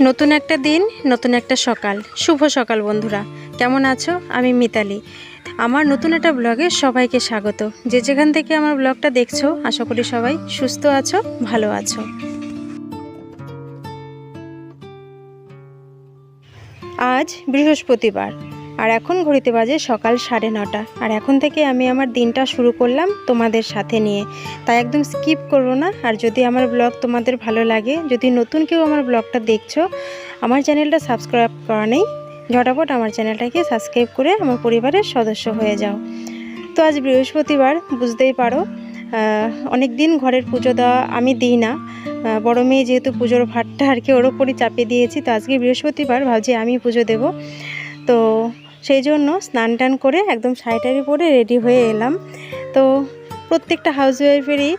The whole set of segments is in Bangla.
নতুন একটা দিন, নতুন একটা সকাল। শুভ সকাল, বন্ধুরা। কেমন আছো? আমি মিতালি। আমার নতুন একটা ব্লগে সবাইকে স্বাগত। যে যেখান থেকে আমার ব্লগটা দেখছ, আশা করি সবাই সুস্থ আছো, ভালো আছো। আজ বৃহস্পতিবার। আর এখন ঘড়িতে বাজে সকাল সাড়ে নটা। আর এখন থেকে আমি আমার দিনটা শুরু করলাম তোমাদের সাথে নিয়ে। তাই একদম স্কিপ করো না, আর যদি আমার ব্লগ তোমাদের ভালো লাগে, যদি নতুন কেউ আমার ব্লগটা দেখছ, আমার চ্যানেলটা সাবস্ক্রাইব করা নেই, ঝটাপট আমার চ্যানেলটাকে সাবস্ক্রাইব করে আমার পরিবারের সদস্য হয়ে যাও। তো আজ বৃহস্পতিবার, বুঝতেই পারো অনেক দিন ঘরের পুজো দেওয়া আমি দিই না। বড় মেয়ে যেহেতু পুজোর ভাতটা আর কি ওর ওপরই চাপিয়ে দিয়েছি, তো আজকে বৃহস্পতিবার ভাবছি আমি পুজো দেব। তো সেই জন্য স্নান টান করে একদম শাড়িটারি পরে রেডি হয়ে এলাম। তো প্রত্যেকটা হাউস ওয়াইফেরই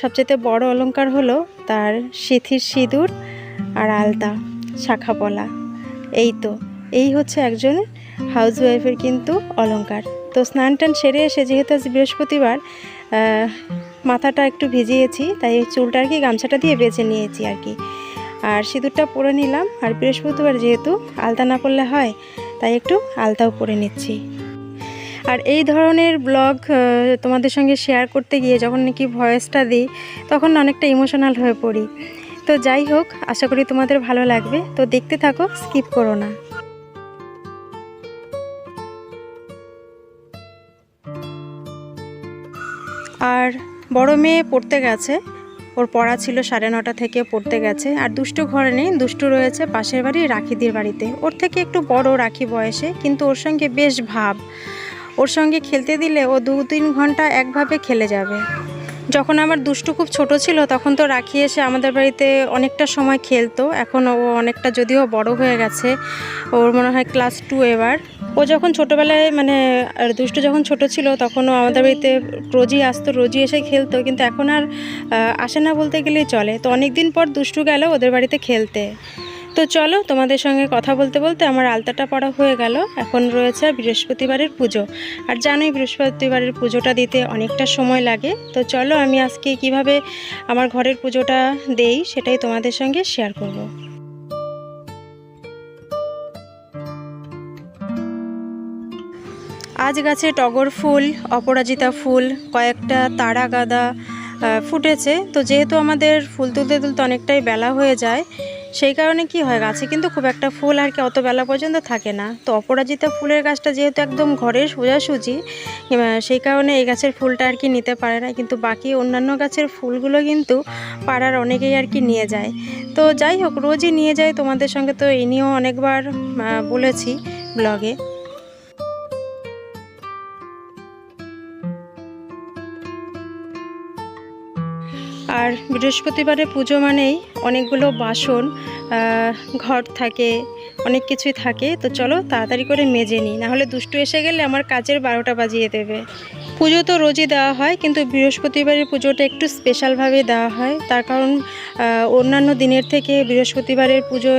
সবচেয়ে বড় অলংকার হলো তার সিথির সিঁদুর আর আলতা, শাখা পলা। এই তো, এই হচ্ছে একজন হাউস ওয়াইফের কিন্তু অলংকার। তো স্নান টান সেরে এসে যেহেতু আজ বৃহস্পতিবার মাথাটা একটু ভিজিয়েছি, তাই চুলটা আর কি গামছাটা দিয়ে বেছে নিয়েছি আর কি। আর সিঁদুরটা পরে নিলাম, আর বৃহস্পতিবার যেহেতু আলতা না করলে হয় তাই একটু আলতাও পরে নিচ্ছি। আর এই ধরনের ব্লগ তোমাদের সঙ্গে শেয়ার করতে গিয়ে যখন নাকি ভয়েসটা দিই, তখন অনেকটা ইমোশনাল হয়ে পড়ি। তো যাই হোক, আশা করি তোমাদের ভালো লাগবে। তো দেখতে থাকো স্কিপ করো না। আর বড় মেয়ে পড়তে গেছে। ওর পড়া ছিল সাড়ে নটা থেকে পড়তে গেছে আর দুষ্টু ঘরে নেই, দুষ্টু রয়েছে পাশের বাড়ি রাখিদির বাড়িতে। ওর থেকে একটু বড় রাখি বয়সে, কিন্তু ওর সঙ্গে বেশ ভাব। ওর সঙ্গে খেলতে দিলে ও দু তিন ঘণ্টা একভাবে খেলে যাবে। যখন আমার দুষ্টু খুব ছোট ছিল, তখন তো রাখি এসে আমাদের বাড়িতে অনেকটা সময় খেলতো। এখন ও অনেকটা যদিও বড় হয়ে গেছে, ওর মনে হয় ক্লাস টু এবার। ও যখন ছোটোবেলায় মানে দুষ্টু যখন ছোট ছিল, তখনও আমাদের বাড়িতে রোজই আসতো, রোজই এসে খেলতো, কিন্তু এখন আর আসে না বলতে গেলেই চলে। তো অনেক দিন পর দুষ্টু গেল ওদের বাড়িতে খেলতে। তো চলো, তোমাদের সঙ্গে কথা বলতে বলতে আমার আলতাটা পড়া হয়ে গেল। এখন রয়েছে বৃহস্পতিবারের পুজো। আর জানোই বৃহস্পতিবারের পুজোটা দিতে অনেকটা সময় লাগে। তো চলো, আমি আজকে কীভাবে আমার ঘরের পুজোটা দেই, সেটাই তোমাদের সঙ্গে শেয়ার করব। আজ গাছে টগর ফুল, অপরাজিতা ফুল, কয়েকটা তারা গাদা ফুটেছে। তো যেহেতু আমাদের ফুল তুলতে তুলতে অনেকটাই বেলা হয়ে যায়, সেই কারণে কি হয়, গাছে কিন্তু খুব একটা ফুল আর কি অত বেলা পর্যন্ত থাকে না। তো অপরাজিতা ফুলের গাছটা যেহেতু একদম ঘরের সোজাসুজি সেই কারণে এই গাছের ফুলটা আর কি নিতে পারে না। কিন্তু বাকি অন্যান্য গাছের ফুলগুলো কিন্তু পাড়ার অনেকেই আর কি নিয়ে যায়। তো যাই হোক, রোজই নিয়ে যায়। তোমাদের সঙ্গে তো এই নিয়েও অনেকবার বলেছি ব্লগে। আর বৃহস্পতিবারে পুজো মানেই অনেকগুলো বাসন ঘর থাকে, অনেক কিছুই থাকে। তো চলো তাড়াতাড়ি করে মেজে নিই। নাহলে দুষ্টু এসে গেলে আমার কাজের বারোটা বাজিয়ে দেবে। পুজো তো রোজই দেওয়া হয়, কিন্তু বৃহস্পতিবারের পুজোটা একটু স্পেশালভাবে দেওয়া হয়। তার কারণ অন্যান্য দিনের থেকে বৃহস্পতিবারের পুজো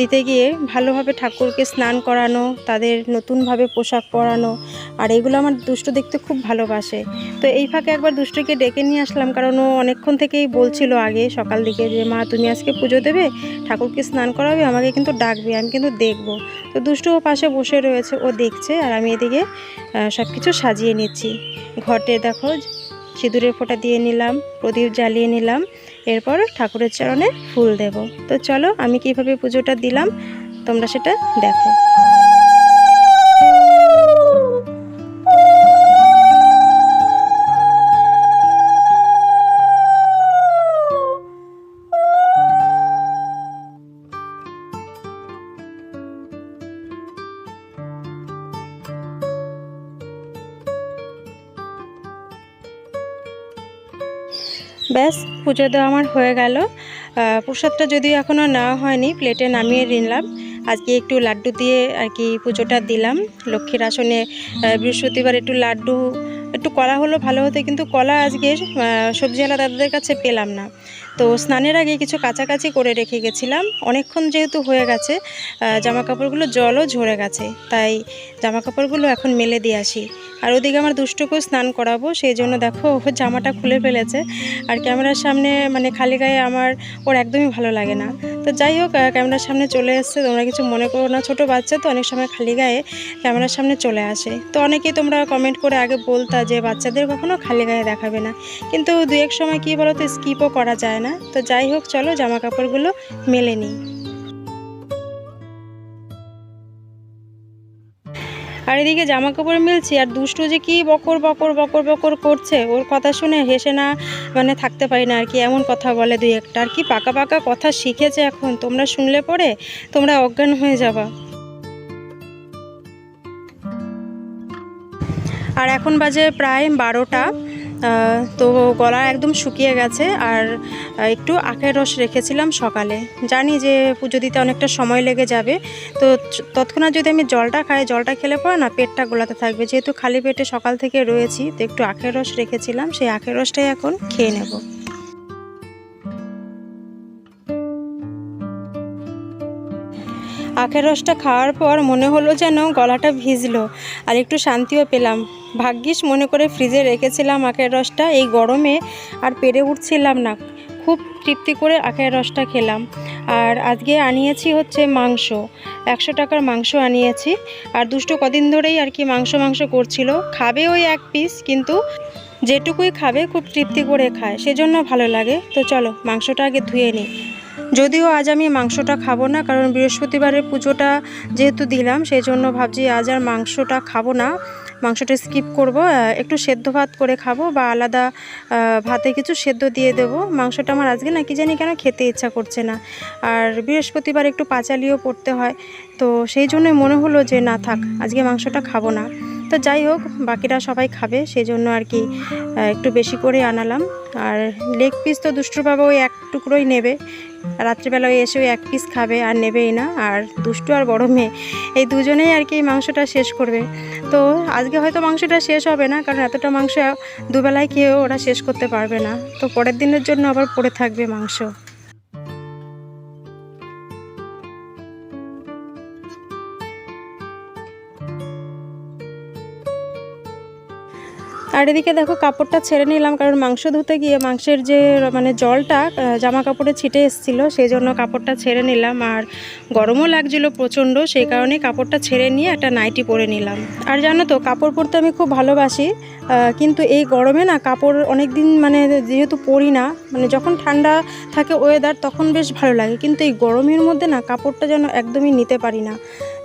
দিতে গিয়ে ভালোভাবে ঠাকুরকে স্নান করানো, তাদের নতুনভাবে পোশাক পরানো, আর এগুলো আমার দুষ্টু দেখতে খুব ভালোবাসে। তো এই ফাঁকে একবার দুষ্টুকে ডেকে নিয়ে আসলাম, কারণ ও অনেকক্ষণ থেকেই বলছিল আগে সকাল দিকে যে, মা, তুমি আজকে পুজো দেবে, ঠাকুরকে স্নান করাবে, আমাকে কিন্তু ডাকবে, আমি কিন্তু দেখব। তো দুষ্টু ও পাশে বসে রয়েছে, ও দেখছে, আর আমি এদিকে সব কিছু সাজিয়ে নিচ্ছি। ঘটে দেখো, সিঁদুরের ফোঁটা দিয়ে নিলাম, প্রদীপ জ্বালিয়ে নিলাম, এরপর ঠাকুরের চরণে ফুল দেব। তো চলো আমি কীভাবে পুজোটা দিলাম, তোমরা সেটা দেখো। ব্যাস, পুজো দেওয়া আমার হয়ে গেল। প্রসাদটা যদিও এখনও নেওয়া হয়নি প্লেটে নামিয়ে নিলাম। আজকে একটু লাড্ডু দিয়ে আর কি পুজোটা দিলাম। লক্ষ্মীর আসনে বৃহস্পতিবার একটু লাড্ডু, একটু কলা হলো ভালো হতে, কিন্তু কলা আজকে সবজিওয়ালা দাদাদের কাছে পেলাম না। তো স্নানের আগে কিছু কাছাকাছি করে রেখে গেছিলাম। অনেকক্ষণ যেহেতু হয়ে গেছে জামা কাপড়গুলো জলও ঝরে গেছে, তাই জামা কাপড়গুলো এখন মেলে দিয়ে আসি। আর ওদিকে আমার দুষ্টুকেও স্নান করাবো, সেই জন্য দেখো ও জামাটা খুলে ফেলেছে। আর ক্যামেরার সামনে মানে খালি গায়ে আমার, ওর একদমই ভালো লাগে না। তো যাই হোক ক্যামেরার সামনে চলে এসছে, তোমরা কিছু মনে করো না, ছোটো বাচ্চা তো অনেক সময় খালি গায়ে ক্যামেরার সামনে চলে আসে। তো অনেকেই তোমরা কমেন্ট করে আগে বলতা যে বাচ্চাদের কখনো খালি গায়ে দেখাবে না। কিন্তু দু এক সময় কী বলো তো স্কিপও করা যায়। না। তো যাই হোক, চলো জামা কাপড়গুলো মেলে নিই। আর এদিকে জামা কাপড় মিলছি, আর দুষ্টু যে কি বকর বকর বকর বকর করছে, ওর কথা শুনে হেসে না মানে থাকতে পারি না আর কি, এমন কথা বলে দুই একটা। আর কি পাকা পাকা কথা শিখেছে এখন, তোমরা শুনলে পরে তোমরা অজ্ঞান হয়ে যাবা। আর এখন বাজে প্রায় বারোটা। তো গলা একদম শুকিয়ে গেছে আর একটু আখের রস রেখেছিলাম সকালে। জানি যে পুজো দিতে অনেকটা সময় লেগে যাবে। তো তৎক্ষণাৎ যদি আমি জলটা খাই, জলটা খেলে পরে না পেটটা গোলাতে থাকবে। যেহেতু খালি পেটে সকাল থেকে রয়েছি, তো একটু আখের রস রেখেছিলাম, সেই আখের রসটাই এখন খেয়ে নেব। আখের রসটা খাওয়ার পর মনে হলো যেন গলাটা ভিজলো, আর একটু শান্তিও পেলাম। ভাগ্যিস মনে করে ফ্রিজে রেখেছিলাম আখের রসটা, এই গরমে আর পেরে উঠছিলাম না। খুব তৃপ্তি করে আখের রসটা খেলাম। আর আজকে আনিয়েছি হচ্ছে মাংস। একশো টাকার মাংস আনিয়েছি, আর দুটো কদিন ধরেই আর কি মাংস মাংস করছিল। খাবে ওই এক পিস কিন্তু যেটুকুই খাবে খুব তৃপ্তি করে খায়, সেজন্য ভালো লাগে। তো চলো, মাংসটা আগে ধুয়ে নিই যদিও আজ আমি মাংসটা খাব না, কারণ বৃহস্পতিবারের পুজোটা যেহেতু দিলাম সেই জন্য ভাবছি আজ আর মাংসটা খাব না। মাংসটা স্কিপ করব একটু সেদ্ধ ভাত করে খাব বা আলাদা ভাতে কিছু সেদ্ধ দিয়ে দেবো। মাংসটা আমার আজকে না কি জানি কেন খেতে ইচ্ছা করছে না। আর বৃহস্পতিবার একটু পাঁচালিও পড়তে হয়, তো সেই জন্যই মনে হলো যে না থাক, আজকে মাংসটা খাব না। তো যাই হোক, বাকিরা সবাই খাবে সেই জন্য আর কি একটু বেশি করে আনালাম। আর লেগ পিস তো দুষ্টুর বাবা ওই এক টুকরোই নেবে। রাত্রিবেলা এসে ওই এক পিস খাবে, আর নেবেই না। আর দুষ্টু আর বড় মেয়ে, এই দুজনেই আর কি মাংসটা শেষ করবে। তো আজকে হয়তো মাংসটা শেষ হবে না, কারণ এতটা মাংস দুবেলায় খেয়েও ওরা শেষ করতে পারবে না। তো পরের দিনের জন্য আবার পড়ে থাকবে মাংস। আর এদিকে দেখো, কাপড়টা ছেড়ে নিলাম, কারণ মাংস ধুতে গিয়ে মাংসের যে মানে জলটা জামা কাপড়ে ছিটে এসেছিল সেই জন্য কাপড়টা ছেড়ে নিলাম। আর গরমও লাগছিল প্রচণ্ড, সেই কারণে কাপড়টা ছেড়ে নিয়ে একটা নাইটি পরে নিলাম। আর জানো তো, কাপড় পরতে আমি খুব ভালোবাসি কিন্তু এই গরমে না কাপড় অনেক দিন মানে যেহেতু পরি না মানে যখন ঠান্ডা থাকে ওয়েদার তখন বেশ ভালো লাগে। কিন্তু এই গরমের মধ্যে না, কাপড়টা যেন একদমই নিতে পারি না।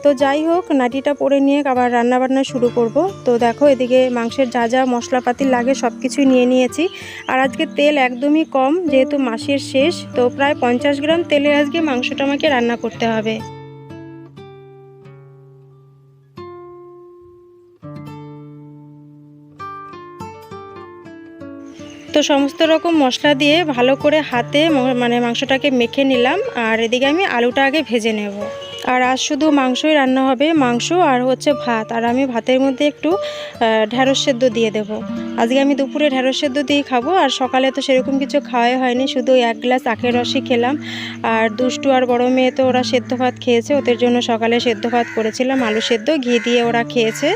তো যাই হোক, নাটিটা পরে নিয়ে আবার রান্নাবান্না শুরু করব। তো দেখো, এদিকে মাংসের যা যা মশলাপাতি লাগে সব কিছুই নিয়ে নিয়েছি। আর আজকে তেল একদমই কম, যেহেতু মাসের শেষ, তো প্রায় পঞ্চাশ গ্রাম তেলে আজকে মাংসটা আমাকে রান্না করতে হবে। তো সমস্ত রকম মশলা দিয়ে ভালো করে হাতে মানে মাংসটাকে মেখে নিলাম। আর এদিকে আমি আলুটা আগে ভেজে নেব। আর আজ শুধু মাংসই রান্না হবে, মাংস আর হচ্ছে ভাত। আর আমি ভাতের মধ্যে একটু ঢ্যাঁড়স সেদ্ধ দিয়ে দেব। আজকে আমি দুপুরে ঢ্যাঁড়স সেদ্ধ দিয়ে খাব, আর সকালে তো সেরকম কিছু খাওয়াই হয়নি, শুধু এক গ্লাস আখের রসই খেলাম। আর দুষ্টু আর বড় মেয়ে তো ওরা সেদ্ধ ভাত খেয়েছে, ওদের জন্য সকালে সেদ্ধ ভাত করেছিলাম, আলু সেদ্ধ, ঘি দিয়ে ওরা খেয়েছে।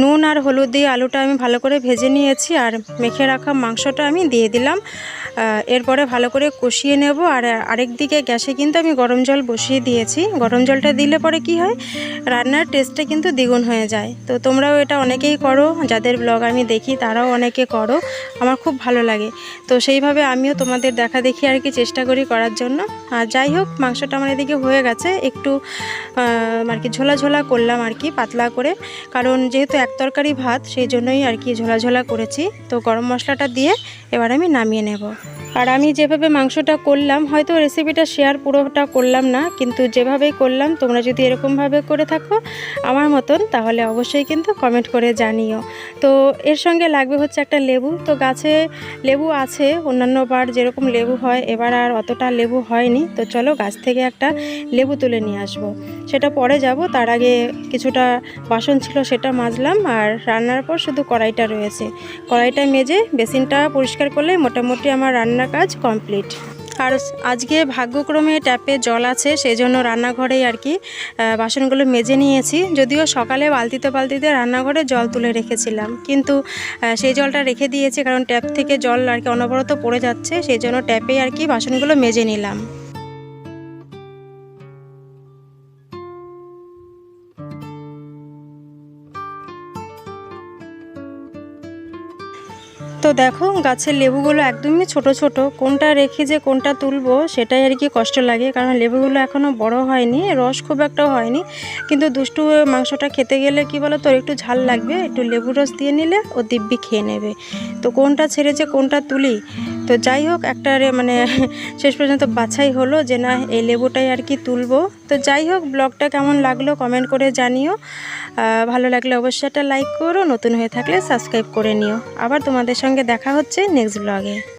নুন আর হলুদ দিয়ে আলুটা আমি ভালো করে ভেজে নিয়েছি আর মেখে রাখা মাংসটা আমি দিয়ে দিলাম। এরপরে ভালো করে কষিয়ে নেব আর আরেক দিকে গ্যাসে কিন্তু আমি গরম জল বসিয়ে দিয়েছি। গরম জলটা দিলে পরে কি হয়? রান্নার টেস্টটা কিন্তু দ্বিগুণ হয়ে যায়। তো তোমরাও এটা অনেকেই করো, যাদের ব্লগ আমি দেখি তারাও অনেকে করো। আমার খুব ভালো লাগে। তো সেইভাবে আমিও তোমাদের দেখা দেখি আর কি চেষ্টা করি করার জন্য। আর যাই হোক, মাংসটা আমার এদিকে হয়ে গেছে। একটু আর কি ঝোলা ঝোলা করলাম আর কি, পাতলা করে। কারণ যেহেতু এক তরকারি ভাত, সেই জন্যই আর কি ঝোলা ঝোলা করেছি। তো গরম মশলাটা দিয়ে এবার আমি নামিয়ে নেব। আর আমি যেভাবে মাংসটা করলাম, হয়তো রেসিপিটা শেয়ার পুরোটা করলাম না, কিন্তু যেভাবেই করলাম, তোমরা যদি এরকমভাবে করে থাকো আমার মতন, তাহলে অবশ্যই কিন্তু কমেন্ট করে জানিও। তো এর সঙ্গে লাগবে হচ্ছে একটা লেবু। তো গাছে লেবু আছে, অন্যান্য বার যেরকম লেবু হয়, এবার আর অতটা লেবু হয়নি। তো চলো গাছ থেকে একটা লেবু তুলে নিয়ে আসব। সেটা পরে যাব, তার আগে কিছুটা বাসন ছিল, সেটা মাজলাম। আর রান্নার পর শুধু কড়াইটা রয়েছে। কড়াইটা মেজে বেসিনটা পরিষ্কার করলে মোটামুটি আমার রান্নার কাজ কমপ্লিট। আর আজকে ভাগ্যক্রমে ট্যাপে জল আছে সেই জন্য রান্নাঘরেই আর কি বাসনগুলো মেজে নিয়েছি। যদিও সকালে বালতিতে বালতিতে রান্নাঘরে জল তুলে রেখেছিলাম। কিন্তু সেই জলটা রেখে দিয়েছি কারণ ট্যাপ থেকে জল আর কি অনবরত পড়ে যাচ্ছে সেই জন্য ট্যাপেই আর কি বাসনগুলো মেজে নিলাম। তো দেখো, গাছের লেবুগুলো একদমই ছোট ছোট। কোনটা রেখে যে কোনটা তুলবো, সেটাই আর কি কষ্ট লাগে। কারণ লেবুগুলো এখনও বড় হয়নি, রস খুব একটা হয়নি। কিন্তু দুষ্টু মাংসটা খেতে গেলে কি বলো তোর একটু ঝাল লাগবে। একটু লেবু রস দিয়ে নিলে ও দিব্যি খেয়ে নেবে। তো কোনটা ছেড়ে যে কোনটা তুলি তো যাই হোক একটা মানে শেষ পর্যন্ত বাছাই হলো যে না, এই লেবুটাই আর কি তুলবো। তো যাই হোক, ব্লগটা কেমন লাগল কমেন্ট করে জানিও। ভালো লাগলে অবশ্যই একটা লাইক করো, নতুন হয়ে থাকলে সাবস্ক্রাইব করে নিও। আবার তোমাদের সঙ্গে দেখা হচ্ছে নেক্সট ব্লগে